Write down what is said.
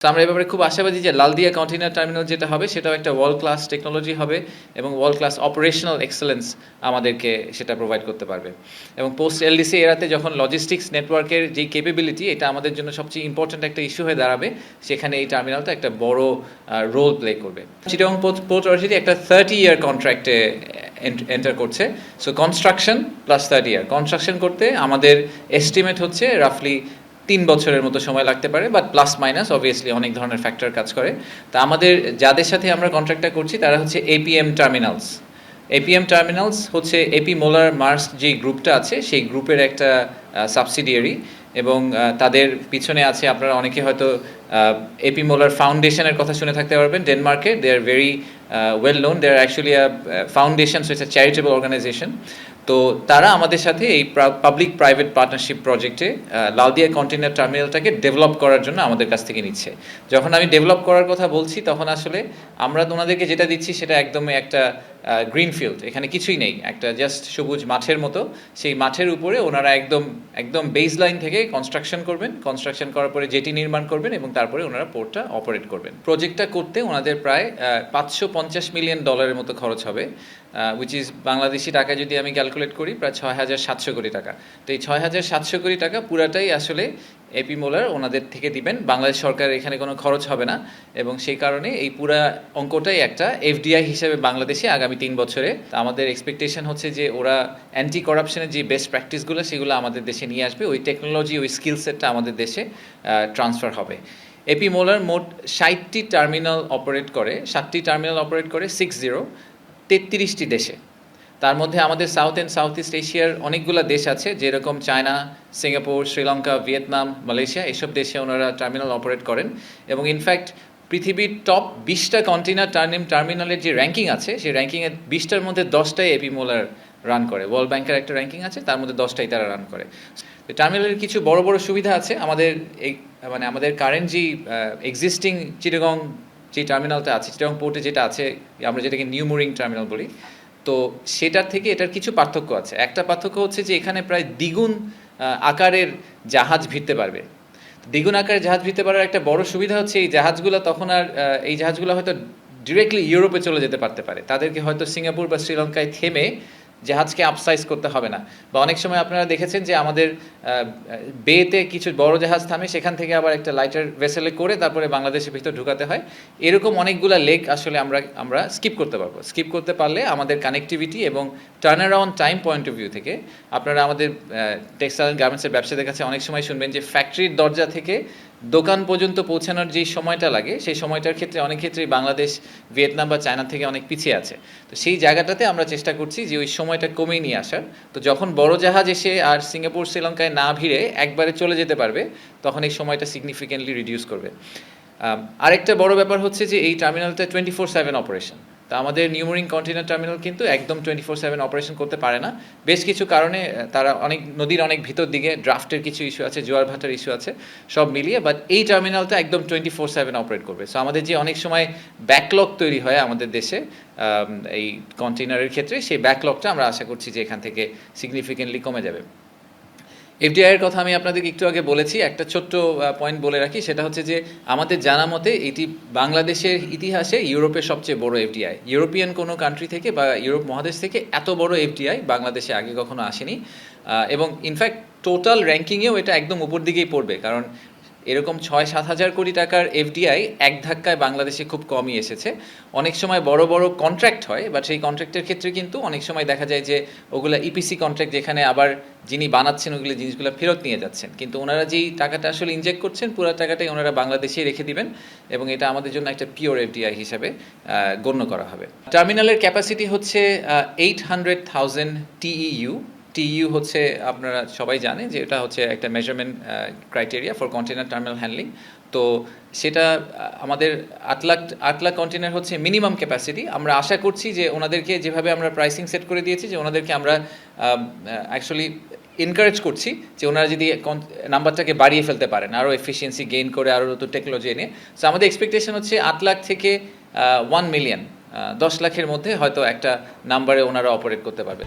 তো আমরা এ ব্যাপারে খুব আশাবাদী যে লালদিয়া কন্টেনার টার্মিনাল যেটা হবে, সেটাও একটা ওয়ার্ল্ড ক্লাস টেকনোলজি হবে এবং ওয়ার্ল্ড ক্লাস অপারেশনাল এক্সেলেন্স আমাদেরকে সেটা প্রোভাইড করতে পারবে। এবং পোস্ট এলডিসি এরাতে যখন লজিস্টিক্স নেটওয়ার্কের যে কেপেবিলিটি এটা আমাদের জন্য সবচেয়ে ইম্পর্ট্যান্ট একটা ইস্যু হয়ে দাঁড়াবে, সেখানে এই টার্মিনালটা একটা বড় রোল প্লে করবে। চিটাগং পোর্ট অথরিটি একটা থার্টি ইয়ার কন্ট্রাক্টে এন্টার করছে। So construction plus thirty year construction করতে আমাদের এস্টিমেট হচ্ছে রাফলি তিন বছরের মতো সময় লাগতে পারে বাট প্লাস মাইনাস অবভিয়াসলি অনেক ধরনের ফ্যাক্টর কাজ করে। তা আমাদের যাদের সাথে আমরা কন্ট্রাক্টটা করছি, তারা হচ্ছে এপিএম টার্মিনালস এপিএম টার্মিনালস হচ্ছে এপি মোলার মার্স যে গ্রুপটা আছে, সেই গ্রুপের একটা সাবসিডিয়ারি এবং তাদের পিছনে আছে, আপনারা অনেকে হয়তো এপি মোলার ফাউন্ডেশনের কথা শুনে থাকতে পারবেন। ডেনমার্কে they are very well known they are actually foundation so it's charitable organisation তো তারা আমাদের সাথে এই পাবলিক প্রাইভেট পার্টনারশিপ প্রজেক্টে লালদিয়া কন্টেনার টার্মিনালটাকে ডেভেলপ করার জন্য আমাদের কাছ থেকে নিচ্ছে। যখন আমি ডেভেলপ করার কথা বলছি, তখন আসলে আমরা ওনাদেরকে যেটা দিচ্ছি, সেটা একদমই একটা গ্রিন ফিল্ড এখানে কিছুই নেই। একটা জাস্ট সবুজ মাঠের মতো। সেই মাঠের উপরে ওনারা একদম একদম বেস লাইন থেকে কনস্ট্রাকশন করবেন। কনস্ট্রাকশন করার পরে জেটি নির্মাণ করবেন এবং তারপরে ওনারা পোর্টটা অপারেট করবেন। প্রজেক্টটা করতে ওনাদের প্রায় পাঁচশো পঞ্চাশ মিলিয়ন ডলারের মতো খরচ হবে উইচ ইজ বাংলাদেশি টাকা যদি আমি ক্যালকুলেট করি, প্রায় ছয় হাজার সাতশো কোটি টাকা। তো এই ছয় হাজার সাতশো কোটি টাকা পুরাটাই আসলে এপি মোলার ওনাদের থেকে দিবেন। বাংলাদেশ সরকার এখানে কোনো খরচ হবে না এবং সেই কারণে এই পুরা অঙ্কটাই একটা এফডিআই হিসেবে বাংলাদেশে আগামী তিন বছরে। আমাদের এক্সপেকটেশন হচ্ছে যে ওরা অ্যান্টি করাপশনের যে বেস্ট প্র্যাকটিসগুলো সেগুলো আমাদের দেশে নিয়ে আসবে। ওই টেকনোলজি ওই স্কিল সেটটা আমাদের দেশে ট্রান্সফার হবে। এপি মোলার মোট ষাটটি টার্মিনাল অপারেট করে, সাতটি টার্মিনাল অপারেট করে সিক্স জিরো তেত্রিশটি দেশে। তার মধ্যে আমাদের সাউথ অ্যান্ড সাউথ ইস্ট এশিয়ার অনেকগুলো দেশ আছে, যেরকম China Singapore Sri Lanka Vietnam Malaysia এসব দেশে ওনারা টার্মিনাল অপারেট করেন। এবং ইনফ্যাক্ট পৃথিবীর টপ বিশটা কন্টেনার টার্নিম টার্মিনালের যে র্যাঙ্কিং আছে, সেই র্যাঙ্কিংয়ের বিশটার মধ্যে দশটাই এপি মোলার রান করে। ওয়ার্ল্ড ব্যাংকের একটা র্যাঙ্কিং আছে, তার মধ্যে দশটাই তারা রান করে। তো টার্মিনালের কিছু বড় বড় সুবিধা আছে। আমাদের এই মানে আমাদের কারেন্ট যে এক্সিস্টিং চিটাগং যে টার্মিনালটা আছে চিটাগং পোর্টে যেটা আছে, আমরা যেটাকে নিউ মুরিং টার্মিনাল বলি তো সেটার থেকে এটার কিছু পার্থক্য আছে। একটা পার্থক্য হচ্ছে যে এখানে প্রায় দ্বিগুণ আকারের জাহাজ ভিড়তে পারবে। দ্বিগুণ আকারের জাহাজ ভিড়তে পারার একটা বড় সুবিধা হচ্ছে এই জাহাজগুলো তখন আর এই জাহাজগুলো হয়তো ডিরেক্টলি ইউরোপে চলে যেতে পারতে পারে। তাদেরকে হয়তো সিঙ্গাপুর বা শ্রীলঙ্কায় থেমে জাহাজকে আপসাইজ করতে হবে না। বা অনেক সময় আপনারা দেখেছেন যে আমাদের বেতে কিছু বড় জাহাজ থামে, সেখান থেকে আবার একটা লাইটার ভেসেলে করে তারপরে বাংলাদেশের ভিতর ঢুকাতে হয়। এরকম অনেকগুলো লেক আসলে আমরা আমরা স্কিপ করতে পারব। স্কিপ করতে পারলে আমাদের কানেক্টিভিটি এবং turn around time point of view থেকে আপনারা আমাদের টেক্সটাইল গার্মেন্টসের ব্যবসাদের কাছে অনেক সময় শুনবেন যে ফ্যাক্টরির দরজা থেকে দোকান পর্যন্ত পৌঁছানোর যে সময়টা লাগে, সেই সময়টার ক্ষেত্রে অনেক ক্ষেত্রেই বাংলাদেশ, ভিয়েতনাম বা চায়না থেকে অনেক পিছিয়ে আছে। তো সেই জায়গাটাতে আমরা চেষ্টা করছি যে ওই সময়টা কমিয়ে নিয়ে আসার। তো যখন বড় জাহাজ এসে আর সিঙ্গাপুর, শ্রীলঙ্কায় না ভিড়ে একবারে চলে যেতে পারবে, তখন এই সময়টা সিগনিফিকেন্টলি রিডিউস করবে। আরেকটা বড় ব্যাপার হচ্ছে যে এই টার্মিনালটা টোয়েন্টি ফোর সেভেন অপারেশন তা আমাদের নিউমোরিং কন্টেনার টার্মিনাল কিন্তু একদম টোয়েন্টি ফোর সেভেন অপারেশন করতে পারে না। বেশ কিছু কারণে তারা অনেক, নদীর অনেক ভিতর দিকে ড্রাফটের কিছু ইস্যু আছে, জোয়ার ভাটার ইস্যু আছে, সব মিলিয়ে বাট এই টার্মিনালটা একদম টোয়েন্টি ফোর সেভেন অপারেট করবে। সো আমাদের যে অনেক সময় ব্যাকলগ তৈরি হয় আমাদের দেশে এই কন্টেনারের ক্ষেত্রে, সেই ব্যাকলগটা আমরা আশা করছি যে এখান থেকে সিগনিফিকেন্টলি কমে যাবে। এফডিআই এর কথা আমি আপনাদেরকে একটু আগে বলেছি, একটা ছোট্ট পয়েন্ট বলে রাখি, সেটা হচ্ছে যে আমাদের জানা মতে এটি বাংলাদেশের ইতিহাসে ইউরোপের সবচেয়ে বড় এফডিআই ইউরোপিয়ান কোনো কান্ট্রি থেকে বা ইউরোপ মহাদেশ থেকে এত বড় এফডিআই বাংলাদেশে আগে কখনো আসেনি। এবং ইনফ্যাক্ট টোটাল র্যাঙ্কিংয়েও এটা একদম উপর দিকেই পড়বে, কারণ এরকম ছয় সাত হাজার কোটি টাকার এফডিআই এক ধাক্কায় বাংলাদেশে খুব কমই এসেছে। অনেক সময় বড় বড় কন্ট্রাক্ট হয় বাট সেই কন্ট্রাক্টের ক্ষেত্রে কিন্তু অনেক সময় দেখা যায় যে ওগুলো ইপিসি কন্ট্রাক্ট যেখানে আবার যিনি বানাচ্ছেন ওগুলো জিনিসগুলো ফেরত নিয়ে যাচ্ছেন। কিন্তু ওনারা যেই টাকাটা আসলে ইনজেক্ট করছেন, পুরো টাকাটাই ওনারা বাংলাদেশেই রেখে দিবেন এবং এটা আমাদের জন্য একটা পিওর এফডিআই হিসাবে গণ্য করা হবে। টার্মিনালের ক্যাপাসিটি হচ্ছে eight hundred thousand TEU TEU হচ্ছে, আপনারা সবাই জানে যে এটা হচ্ছে একটা measurement criteria for container terminal handling তো সেটা আমাদের আট লাখ আট লাখ কন্টেনার হচ্ছে মিনিমাম ক্যাপাসিটি আমরা আশা করছি যে ওনাদেরকে যেভাবে আমরা প্রাইসিং সেট করে দিয়েছি, যে ওনাদেরকে আমরা অ্যাকচুয়ালি এনকারেজ করছি যে ওনারা যদি নাম্বারটাকে বাড়িয়ে ফেলতে পারেন আরও এফিসিয়েন্সি গেইন করে আরও নতুন টেকনোলজি এনে। সো আমাদের এক্সপেকটেশন হচ্ছে আট লাখ থেকে ওয়ান মিলিয়ন দশ লাখের মধ্যে হয়তো একটা নাম্বারে ওনারা অপারেট করতে পারবে।